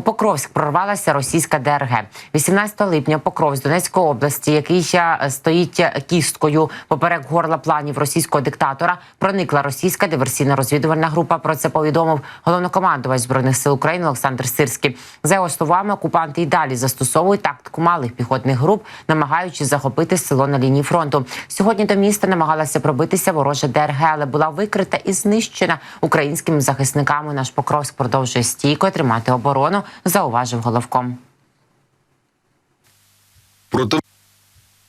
У Покровськ прорвалася російська ДРГ. 18 липня Покровськ Донецької області, який ще е, стоїть кісткою поперек горла планів російського диктатора, проникла російська диверсійно-розвідувальна група. Про це повідомив головнокомандувач збройних сил України Олександр Сирський. За його словами, окупанти й далі застосовують тактику малих піхотних груп, намагаючись захопити село на лінії фронту. Сьогодні до міста намагалася пробитися ворожа ДРГ, але була викрита і знищена українськими захисниками. Наш Покровськ продовжує стійко тримати оборону, зауважив головком. Против...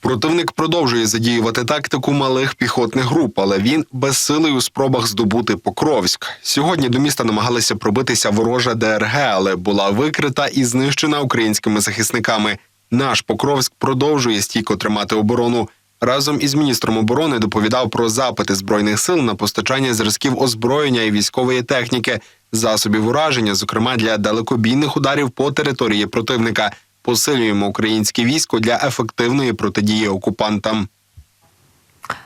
Противник продовжує задіювати тактику малих піхотних груп, але він безсилий у спробах здобути Покровськ. Сьогодні до міста намагалися пробитися ворожа ДРГ, але була викрита і знищена українськими захисниками. Наш Покровськ продовжує стійко тримати оборону. Разом із міністром оборони доповідав про запити збройних сил на постачання зразків озброєння і військової техніки, засобів ураження, зокрема для далекобійних ударів по території противника. Посилюємо українське військо для ефективної протидії окупантам.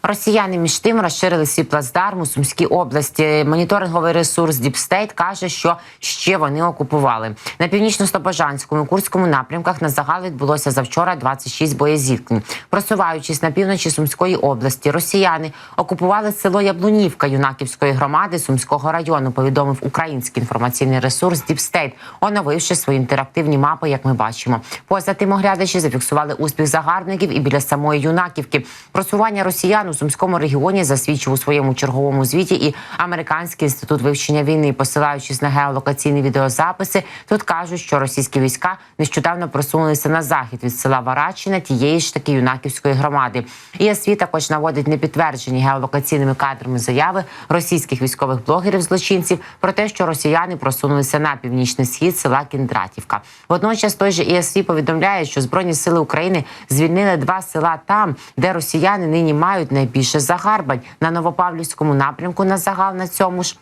Росіяни між тим розширили свій плацдарм у Сумській області. Моніторинговий ресурс Діпстейт каже, що ще вони окупували на північно-слобожанському курському напрямках. На загал відбулося завчора 26 боєзіткнень. Просуваючись на півночі Сумської області, росіяни окупували село Яблунівка Юнаківської громади Сумського району. Повідомив український інформаційний ресурс Діпстейт, оновивши свої інтерактивні мапи, як ми бачимо. Поза тим оглядачі зафіксували успіх загарбників і біля самої юнаківки. Просування росіян у сумському регіоні засвідчив у своєму черговому звіті і американський інститут вивчення війни, посилаючись на геолокаційні відеозаписи. Тут кажуть, що російські війська нещодавно просунулися на захід від села Варачина, тієї ж таки юнаківської громади. ІСВ також наводить непідтверджені геолокаційними кадрами заяви російських військових блогерів злочинців про те, що росіяни просунулися на північний схід села Кіндратівка. Водночас той же ІСВ повідомляє, що збройні сили України звільнили два села там, де росіяни нині мають найбільше загарбань на Новопавлівському напрямку на загал на цьому ж.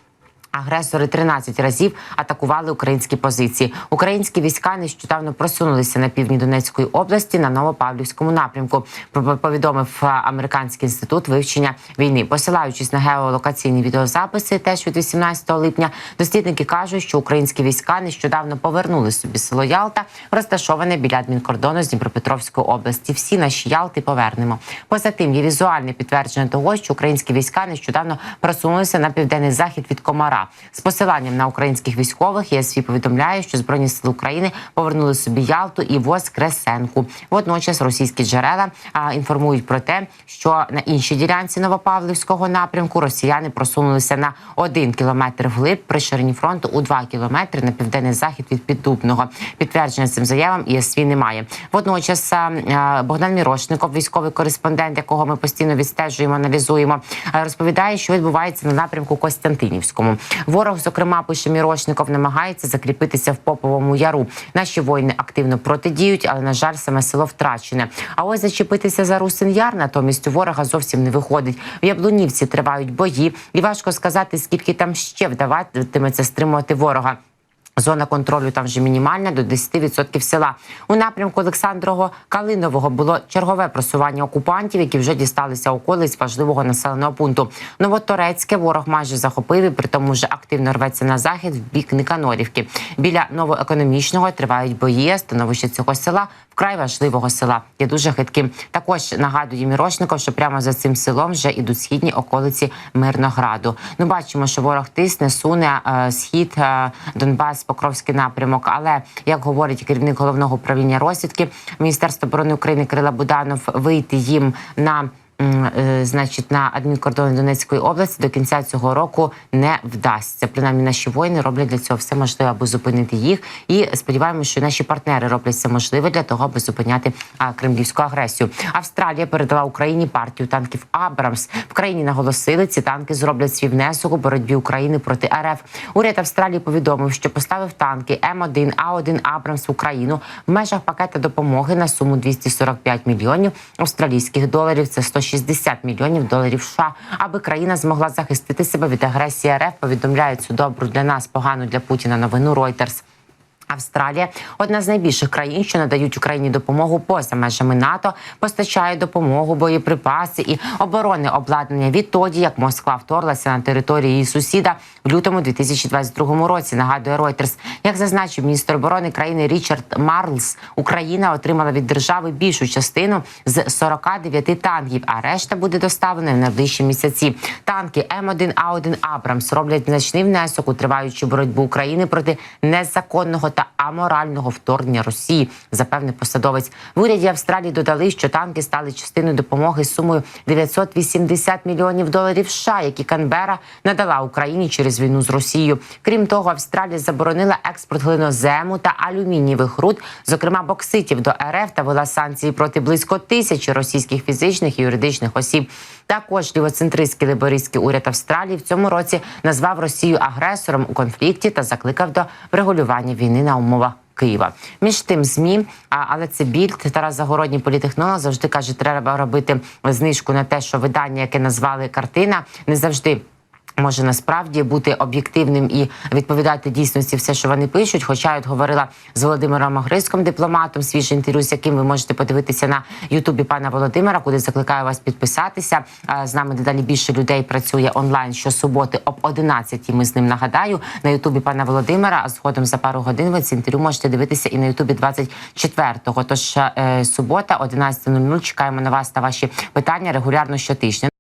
Агресори 13 разів атакували українські позиції. Українські війська нещодавно просунулися на півдні Донецької області на Новопавлівському напрямку. Повідомив американський інститут вивчення війни, посилаючись на геолокаційні відеозаписи, теж від 18 липня. Дослідники кажуть, що українські війська нещодавно повернули собі село Ялта, розташоване біля адмінкордону з Дніпропетровської області. Всі наші Ялти повернемо. Поза тим, є візуальне підтвердження того, що українські війська нещодавно просунулися на південний захід від Комара. З посиланням на українських військових ЄСВ повідомляє, що збройні сили України повернули собі Ялту і Воскресенку. Водночас російські джерела а, інформують про те, що на іншій ділянці Новопавлівського напрямку росіяни просунулися на один кілометр вглиб при ширині фронту у два кілометри на південний захід від Піддубного. Підтвердження цим заявам ЄСВ немає. Водночас а, Богдан Мірошников, військовий кореспондент, якого ми постійно відстежуємо, аналізуємо, розповідає, що відбувається на напрямку Костянтинівському. Ворог, зокрема, пише Мірошников, намагається закріпитися в Поповому яру. Наші воїни активно протидіють, але на жаль, саме село втрачене. А ось зачепитися за Русин Яр натомість у ворога зовсім не виходить. В Яблунівці тривають бої, і важко сказати, скільки там ще вдаватиметься стримувати ворога. Зона контролю там вже мінімальна до 10% села. У напрямку Олександрого Калинового було чергове просування окупантів, які вже дісталися околиць важливого населеного пункту. Новоторецьке ворог майже захопив і при тому вже активно рветься на захід в бік Никанорівки. Біля новоекономічного тривають бої. Становище цього села вкрай важливого села є дуже хитким. Також нагадує Мірошников, що прямо за цим селом вже ідуть східні околиці Мирнограду. Ну бачимо, що ворог тисне, суне е, схід е, Донбас, Покровський напрямок. Але як говорить керівник головного управління розвідки Міністерства оборони України Крила Буданов, вийти їм на Значить, на адмінкордони Донецької області до кінця цього року не вдасться. Принаймні, наші воїни роблять для цього все можливе, аби зупинити їх. І сподіваємося, що наші партнери роблять все можливе для того, аби зупиняти кремлівську агресію. Австралія передала Україні партію танків Абрамс. В країні наголосили, ці танки зроблять свій внесок у боротьбі України проти РФ. Уряд Австралії повідомив, що поставив танки М1 А1 Абрамс в Україну в межах пакета допомоги на суму 245 мільйонів австралійських доларів. Це 160 мільйонів доларів США, аби країна змогла захистити себе від агресії РФ. Повідомляють цю добру для нас, погану для Путіна новину Reuters. Австралія одна з найбільших країн, що надають Україні допомогу поза межами НАТО, постачає допомогу, боєприпаси і оборонне обладнання відтоді, як Москва вторглася на територію її сусіда в лютому 2022 році. Нагадує Reuters. Як зазначив міністр оборони країни Річард Марлс, Україна отримала від держави більшу частину з 49 танків, а решта буде доставлена в найближчі місяці. Танки М1А1 Абрамс роблять значний внесок у триваючу боротьбу України проти незаконного та аморального вторгнення Росії, запевнив посадовець. В уряді Австралії додали, що танки стали частиною допомоги з сумою 980 мільйонів доларів США, які Канбера надала Україні через війну з Росією. Крім того, Австралія заборонила експорт глинозему та алюмінієвих руд, зокрема бокситів до РФ та вела санкції проти близько тисячі російських фізичних і юридичних осіб. Також лівоцентристський лейбористський уряд Австралії в цьому році назвав Росію агресором у конфлікті та закликав до врегулювання війни на умовах. Києва між тим змі, а, але це більд Тарас Загородній політехнолог завжди каже, треба робити знижку на те, що видання, яке назвали картина, не завжди. Може насправді бути об'єктивним і відповідати дійсності все, що вони пишуть. Хоча я говорила з Володимиром Огриском, дипломатом, свіже інтерв'ю, з яким ви можете подивитися на Ютубі пана Володимира, куди закликаю вас підписатися. З нами дедалі більше людей працює онлайн щосуботи об 11 Ми з ним нагадаю на Ютубі пана Володимира. А згодом за пару годин ви це інтерв'ю можете дивитися і на Ютубі 24-го. Тож е, субота, 11.00, Чекаємо на вас та ваші питання регулярно щотижня.